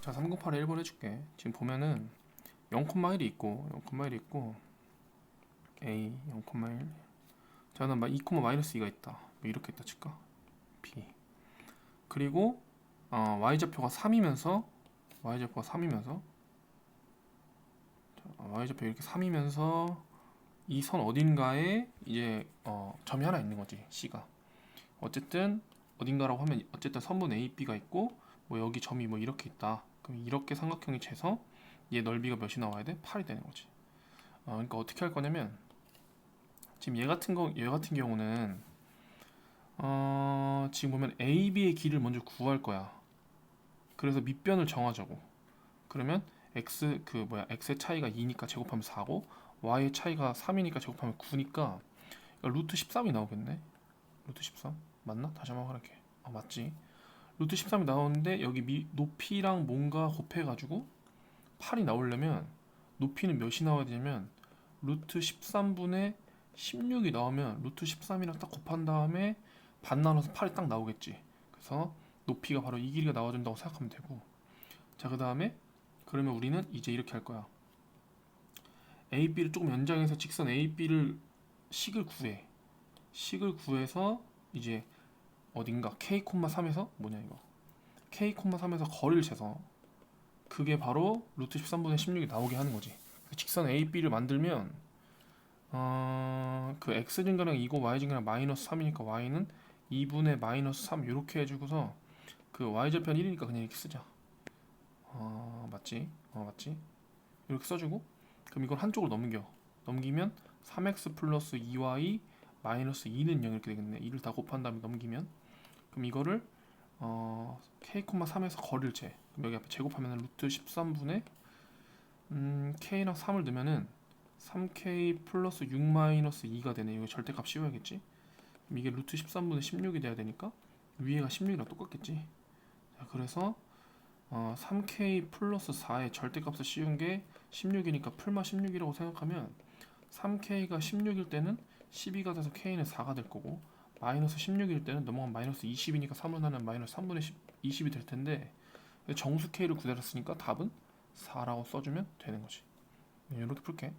자, 308에 1번 해줄게. 지금 보면은 0,1이 있고 0,1이 있고 A 0,1 자, 그다음 2, 마이너스 2가 있다. 뭐 이렇게 있다 칠까? B 그리고 어, y좌표가 3이면서 y좌표가 3이면서 y좌표 이렇게 3이면서 이 선 어딘가에 이제 어, 점이 하나 있는 거지 C가 어쨌든 어딘가라고 하면 어쨌든 선분 A, B가 있고 뭐 여기 점이 뭐 이렇게 있다 그럼 이렇게 삼각형이 재서 얘 넓이가 몇이 나와야 돼? 8이 되는 거지 어, 그러니까 어떻게 할 거냐면 지금 얘 같은 거, 얘 같은 경우는 어, 지금 보면 A, B의 길을 먼저 구할 거야. 그래서 밑변을 정하자고. 그러면 x 그 뭐야 x의 차이가 2니까 제곱하면 4고 y의 차이가 3이니까 제곱하면 9니까 루트 13이 나오겠네. 루트 13 맞나? 다시 한번 확인할게. 아 맞지. 루트 13이 나오는데 여기 미, 높이랑 뭔가 곱해가지고 8이 나오려면 높이는 몇이 나와야 되냐면 루트 13분의 16이 나오면 루트 13이랑 딱 곱한 다음에 반 나눠서 8이 딱 나오겠지. 그래서 높이가 바로 이 길이가 나와준다고 생각하면 되고 자 그 다음에 그러면 우리는 이제 이렇게 할 거야. AB를 조금 연장해서 직선 AB를 식을 구해. 식을 구해서 이제 어딘가 K,3에서 뭐냐 이거 K,3에서 거리를 재서 그게 바로 루트 13분의 16이 나오게 하는 거지. 직선 AB를 만들면 어, 그 x 증가량 2고 y 증가량 마이너스 3이니까 y는 2분의 마이너스 3 이렇게 해주고서 그 y절편 1이니까 그냥 이렇게 쓰자. 어, 맞지? 어, 맞지? 이렇게 써주고 그럼 이걸 한쪽으로 넘겨. 넘기면 3x 플러스 2y 마이너스 2는 0 이렇게 되겠네. 2를 다 곱한 다음에 넘기면 그럼 이거를 어, k,3에서 거리를 재. 그럼 여기 앞에 제곱하면 루트 13분의 음, k랑 3을 넣으면은 3k 플러스 6 마이너스 2가 되네. 이거 절대값 씌워야겠지? 그럼 이게 루트 13분의 16이 돼야 되니까 위에가 16이랑 똑같겠지? 자, 그래서 어, 3k 플러스 4의 절대값을 씌운 게 16이니까 풀마 16이라고 생각하면 3k가 16일 때는 12가 돼서 k는 4가 될 거고 마이너스 16일 때는 넘어가면 마이너스 20이니까 3을 하면 마이너스 3분의 10, 20이 될 텐데 정수 k를 구달았으니까 답은 4라고 써주면 되는 거지. 이렇게 풀게.